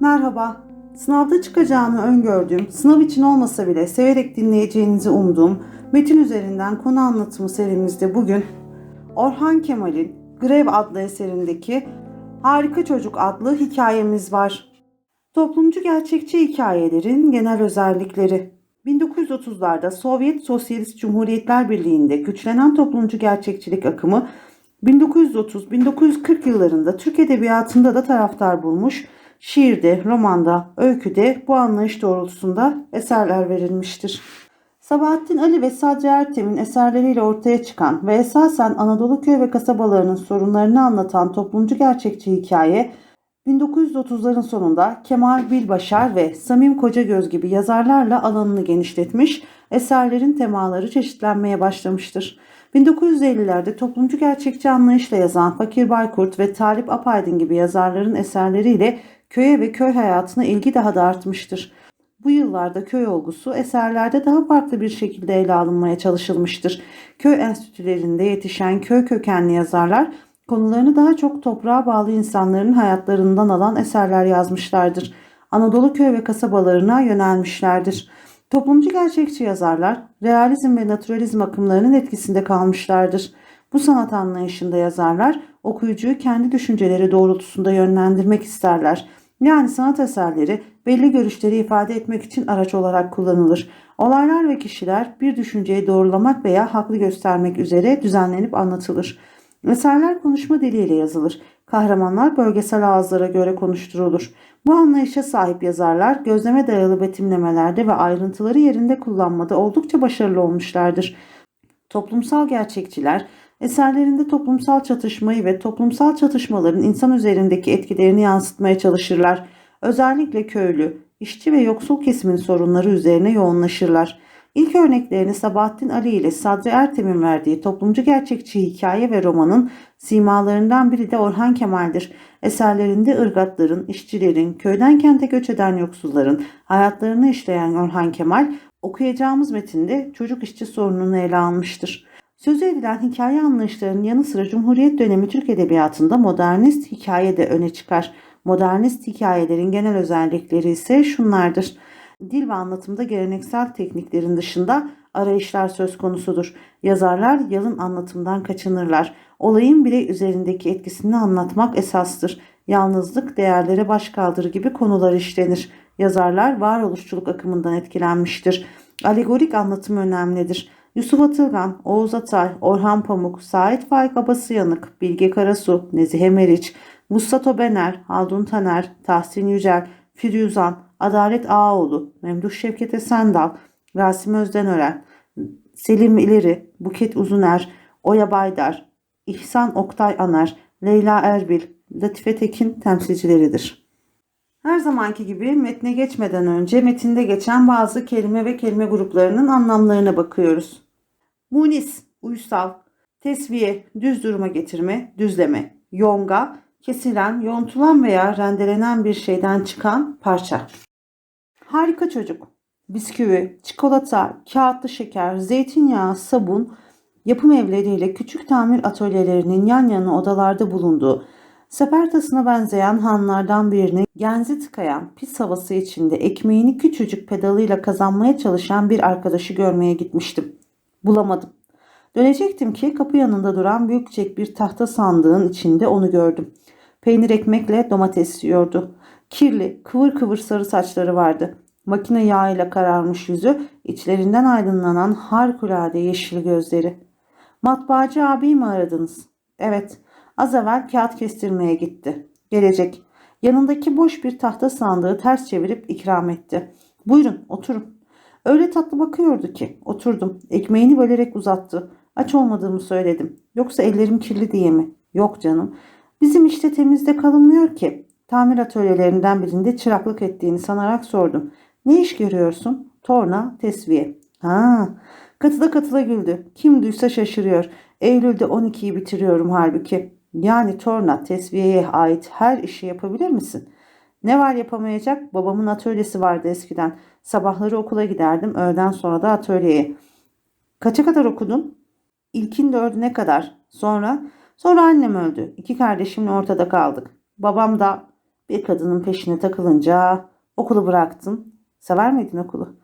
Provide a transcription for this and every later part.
Merhaba. Sınavda çıkacağını öngördüğüm, sınav için olmasa bile severek dinleyeceğinizi umduğum metin üzerinden konu anlatımı serimizde bugün Orhan Kemal'in Grev adlı eserindeki Harika Çocuk adlı hikayemiz var. Toplumcu gerçekçi hikayelerin genel özellikleri 1930'larda Sovyet Sosyalist Cumhuriyetler Birliği'nde güçlenen toplumcu gerçekçilik akımı 1930-1940 yıllarında Türk Edebiyatı'nda da taraftar bulmuş, şiirde, romanda, öyküde bu anlayış doğrultusunda eserler verilmiştir. Sabahattin Ali ve Sadri Ertem'in eserleriyle ortaya çıkan ve esasen Anadolu köy ve kasabalarının sorunlarını anlatan toplumcu gerçekçi hikaye, 1930'ların sonunda Kemal Bilbaşar ve Samim Kocagöz gibi yazarlarla alanını genişletmiş, eserlerin temaları çeşitlenmeye başlamıştır. 1950'lerde toplumcu gerçekçi anlayışla yazan Fakir Baykurt ve Talip Apaydın gibi yazarların eserleriyle köye ve köy hayatına ilgi daha da artmıştır. Bu yıllarda köy olgusu eserlerde daha farklı bir şekilde ele alınmaya çalışılmıştır. Köy enstitülerinde yetişen köy kökenli yazarlar konularını daha çok toprağa bağlı insanların hayatlarından alan eserler yazmışlardır. Anadolu köy ve kasabalarına yönelmişlerdir. Toplumcu gerçekçi yazarlar realizm ve naturalizm akımlarının etkisinde kalmışlardır. Bu sanat anlayışında yazarlar okuyucuyu kendi düşünceleri doğrultusunda yönlendirmek isterler. Yani sanat eserleri belli görüşleri ifade etmek için araç olarak kullanılır. Olaylar ve kişiler bir düşünceyi doğrulamak veya haklı göstermek üzere düzenlenip anlatılır. Eserler konuşma diliyle yazılır. Kahramanlar bölgesel ağızlara göre konuşturulur. Bu anlayışa sahip yazarlar gözleme dayalı betimlemelerde ve ayrıntıları yerinde kullanmada oldukça başarılı olmuşlardır. Toplumsal gerçekçiler eserlerinde toplumsal çatışmayı ve toplumsal çatışmaların insan üzerindeki etkilerini yansıtmaya çalışırlar. Özellikle köylü, işçi ve yoksul kesimin sorunları üzerine yoğunlaşırlar. İlk örneklerini Sabahattin Ali ile Sadri Ertem'in verdiği toplumcu gerçekçi hikaye ve romanın simalarından biri de Orhan Kemal'dir. Eserlerinde ırgatların, işçilerin, köyden kente göç eden yoksulların hayatlarını işleyen Orhan Kemal, okuyacağımız metinde çocuk işçi sorununu ele almıştır. Sözü edilen hikaye anlayışlarının yanı sıra Cumhuriyet dönemi Türk Edebiyatı'nda modernist hikaye de öne çıkar. Modernist hikayelerin genel özellikleri ise şunlardır. Dil ve anlatımda geleneksel tekniklerin dışında arayışlar söz konusudur. Yazarlar yalın anlatımdan kaçınırlar. Olayın birey üzerindeki etkisini anlatmak esastır. Yalnızlık, değerlere başkaldır gibi konular işlenir. Yazarlar varoluşçuluk akımından etkilenmiştir. Alegorik anlatım önemlidir. Yusuf Atılgan, Oğuz Atay, Orhan Pamuk, Sait Faik Abasıyanık, Bilge Karasu, Nezihe Meriç, Mustafa Bener, Haldun Taner, Tahsin Yücel, Firyuzan, Adalet Ağaoğlu, Memduh Şevket Esendal, Rasim Özdenören, Selim İleri, Buket Uzuner, Oya Baydar, İhsan Oktay Anar, Leyla Erbil, Latife Tekin temsilcileridir. Her zamanki gibi metne geçmeden önce metinde geçen bazı kelime ve kelime gruplarının anlamlarına bakıyoruz. Munis, uysal, tesviye, düz duruma getirme, düzleme, yonga, kesilen, yontulan veya rendelenen bir şeyden çıkan parça. Harika çocuk. Bisküvi, çikolata, kağıtlı şeker, zeytinyağı, sabun, yapım evleriyle küçük tamir atölyelerinin yan yana odalarda bulunduğu, sefertasına benzeyen hanlardan birini genzi tıkayan pis havası içinde ekmeğini küçücük pedalıyla kazanmaya çalışan bir arkadaşı görmeye gitmiştim. Bulamadım. Dönecektim ki kapı yanında duran büyükçek bir tahta sandığın içinde onu gördüm. Peynir ekmekle domates yiyordu. Kirli, kıvır kıvır sarı saçları vardı. Makine yağıyla kararmış yüzü, içlerinden aydınlanan harikulade yeşil gözleri. Matbaacı abi mi aradınız? Evet, az evvel kağıt kestirmeye gitti. Gelecek. Yanındaki boş bir tahta sandığı ters çevirip ikram etti. Buyurun, oturun. Öyle tatlı bakıyordu ki. Oturdum. Ekmeğini bölerek uzattı. Aç olmadığımı söyledim. Yoksa ellerim kirli diye mi? Yok canım. Bizim işte temizde kalınmıyor ki. Tamir atölyelerinden birinde çıraklık ettiğini sanarak sordum. Ne iş görüyorsun? Torna, tesviye. Ha, katıla katıla güldü. Kim duysa şaşırıyor. Eylül'de 12'yi bitiriyorum halbuki. Yani torna, tesviyeye ait her işi yapabilir misin? Ne var yapamayacak? Babamın atölyesi vardı eskiden. Sabahları okula giderdim, öğleden sonra da atölyeye. Kaça kadar okudun? İlkin dördüne kadar. Sonra? Sonra annem öldü. İki kardeşimle ortada kaldık. Babam da Bir kadının peşine takılınca okulu bıraktın. Sever miydin okulu?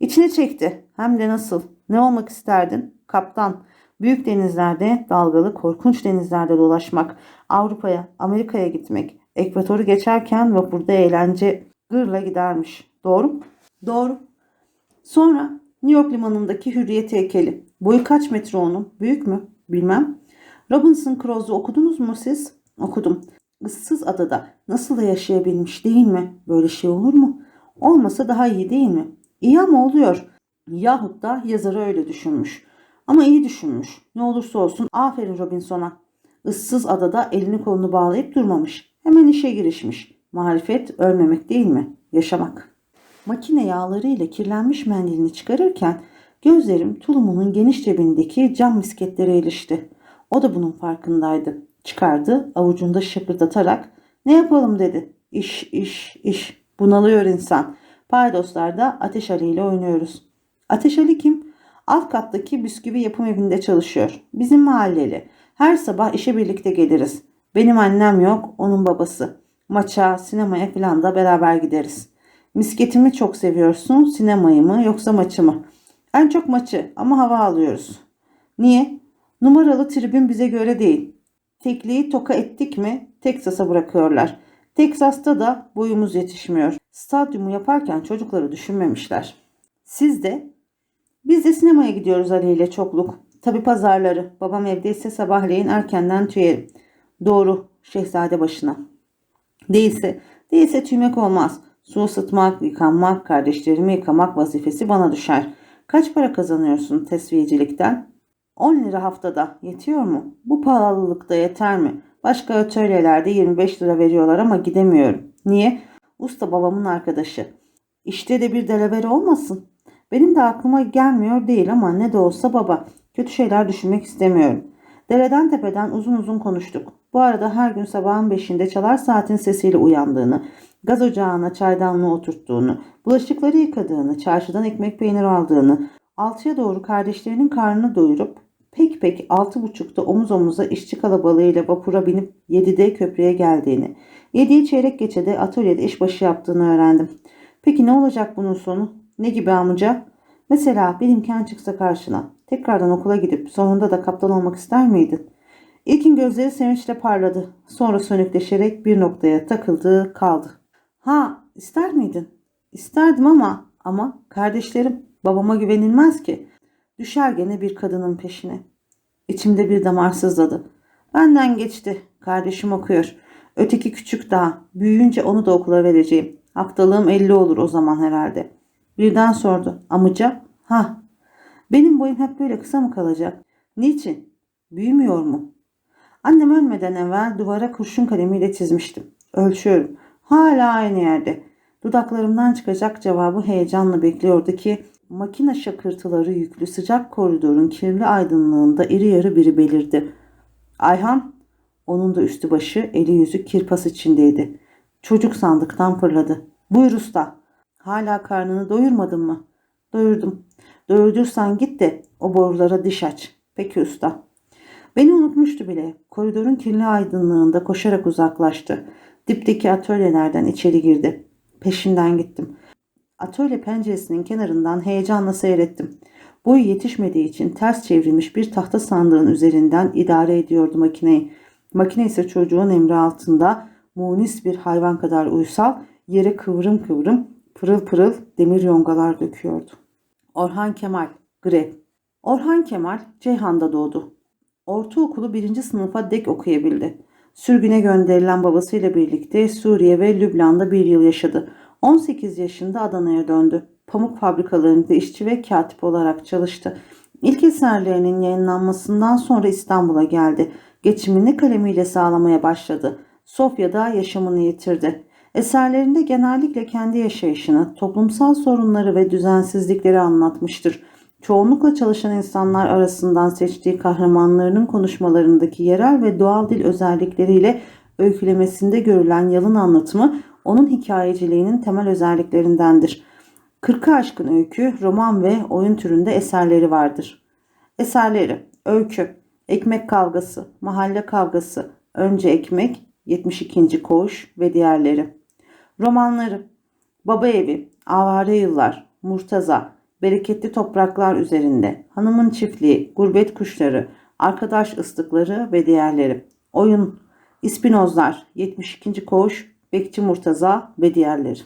İçine çekti. Hem de nasıl? Ne olmak isterdin? Kaptan. Büyük denizlerde, dalgalı, korkunç denizlerde dolaşmak. Avrupa'ya, Amerika'ya gitmek. Ekvatoru geçerken vapurda eğlence gırla gidermiş. Doğru mu? Doğru. Sonra New York limanındaki Hürriyet heykeli. Boyu kaç metre onun? Büyük mü? Bilmem. Robinson Crusoe'u okudunuz mu siz? Okudum. Issız adada nasıl da yaşayabilmiş değil mi? Böyle şey olur mu? Olmasa daha iyi değil mi? İyi ama oluyor. Yahut da yazarı öyle düşünmüş. Ama iyi düşünmüş. Ne olursa olsun aferin Robinson'a. Issız adada elini kolunu bağlayıp durmamış. Hemen işe girişmiş. Marifet ölmemek değil mi? Yaşamak. Makine yağlarıyla kirlenmiş mendilini çıkarırken gözlerim tulumunun geniş cebindeki cam misketlere ilişti. O da bunun farkındaydı. Çıkardı avucunda şıpırdatarak ne yapalım dedi. İş iş iş bunalıyor insan. Paydoslarda Ateş Ali ile oynuyoruz. Ateş Ali kim? Alt kattaki bisküvi yapım evinde çalışıyor. Bizim mahalleli. Her sabah işe birlikte geliriz. Benim annem yok, onun babası. Maça, sinemaya falan da beraber gideriz. Misketimi çok seviyorsun, sinemayı mı yoksa maçı mı? En çok maçı ama hava alıyoruz. Niye? Numaralı tribün bize göre değil. Tekliği toka ettik mi Teksas'a bırakıyorlar. Teksas'ta da boyumuz yetişmiyor. Stadyumu yaparken çocukları düşünmemişler. Siz de? Biz de sinemaya gidiyoruz Ali ile çokluk. Tabi pazarları. Babam evdeyse sabahleyin erkenden tüyerim. Doğru. Şehzade başına. Değilse, değilse tüymek olmaz. Su ısıtmak, yıkanmak, kardeşlerimi yıkamak vazifesi bana düşer. Kaç para kazanıyorsun tesviyecilikten? 10 lira haftada. Yetiyor mu? Bu pahalılıkta yeter mi? Başka atölyelerde 25 lira veriyorlar ama gidemiyorum. Niye? Usta babamın arkadaşı. İşte de bir delavere olmasın. Benim de aklıma gelmiyor değil ama ne de olsa baba. Kötü şeyler düşünmek istemiyorum. Dereden tepeden uzun uzun konuştuk. Bu arada her gün sabahın beşinde çalar saatin sesiyle uyandığını, gaz ocağına çaydanlığı oturttuğunu, bulaşıkları yıkadığını, çarşıdan ekmek peynir aldığını, altıya doğru kardeşlerinin karnını doyurup pek pek altı buçukta omuz omuza işçi kalabalığıyla vapura binip yedide köprüye geldiğini, yediği çeyrek geçede atölyede işbaşı yaptığını öğrendim. Peki ne olacak bunun sonu? Ne gibi amca? Mesela bir imkan çıksa karşına. Tekrardan okula gidip sonunda da kaptan olmak ister miydin? İlkin gözleri sevinçle parladı. Sonra sönükleşerek bir noktaya takıldı kaldı. Ha ister miydin? İsterdim ama ama kardeşlerim babama güvenilmez ki. Düşer gene bir kadının peşine. İçimde bir damar sızladı. Benden geçti. Kardeşim okuyor. Öteki küçük daha. Büyüyünce onu da okula vereceğim. Haftalığım 50 olur o zaman herhalde. Birden sordu. Amca? Ha. Benim boyum hep böyle kısa mı kalacak? Niçin? Büyümüyor mu? Annem ölmeden evvel duvara kurşun kalemiyle çizmiştim. Ölçüyorum. Hala aynı yerde. Dudaklarımdan çıkacak cevabı heyecanla bekliyordu ki makine şakırtıları yüklü sıcak koridorun kirli aydınlığında iri yarı biri belirdi. Ayhan, onun da üstü başı, eli yüzü kirpas içindeydi. Çocuk sandıktan fırladı. Buyur usta. Hala karnını doyurmadın mı? Doyurdum. Doyurdursan git de o borulara diş aç. Peki usta. Beni unutmuştu bile. Koridorun kirli aydınlığında koşarak uzaklaştı. Dipteki atölyelerden içeri girdi. Peşinden gittim. Atölye penceresinin kenarından heyecanla seyrettim. Boyu yetişmediği için ters çevrilmiş bir tahta sandığın üzerinden idare ediyordu makineyi. Makine ise çocuğun emri altında munis bir hayvan kadar uysal, yere kıvrım kıvrım, pırıl pırıl demir yongalar döküyordu. Orhan Kemal, Grev Orhan Kemal, Ceyhan'da doğdu. Ortaokulu birinci sınıfa dek okuyabildi. Sürgüne gönderilen babasıyla birlikte Suriye ve Lübnan'da bir yıl yaşadı. 18 yaşında Adana'ya döndü. Pamuk fabrikalarında işçi ve katip olarak çalıştı. İlk eserlerinin yayınlanmasından sonra İstanbul'a geldi. Geçimini kalemiyle sağlamaya başladı. Sofya'da yaşamını yitirdi. Eserlerinde genellikle kendi yaşayışını, toplumsal sorunları ve düzensizlikleri anlatmıştır. Çoğunlukla çalışan insanlar arasından seçtiği kahramanlarının konuşmalarındaki yerel ve doğal dil özellikleriyle öykülemesinde görülen yalın anlatımı onun hikayeciliğinin temel özelliklerindendir. Kırkı aşkın öykü, roman ve oyun türünde eserleri vardır. Eserleri Öykü, ekmek kavgası, mahalle kavgası, önce ekmek, 72. Koğuş ve diğerleri. Romanları Baba Evi, Avare Yıllar, Murtaza, Bereketli Topraklar Üzerinde, Hanımın Çiftliği, Gurbet Kuşları, Arkadaş Islıkları ve diğerleri. Oyun İspinozlar, 72. Koğuş, Bekçi Murtaza ve diğerleri.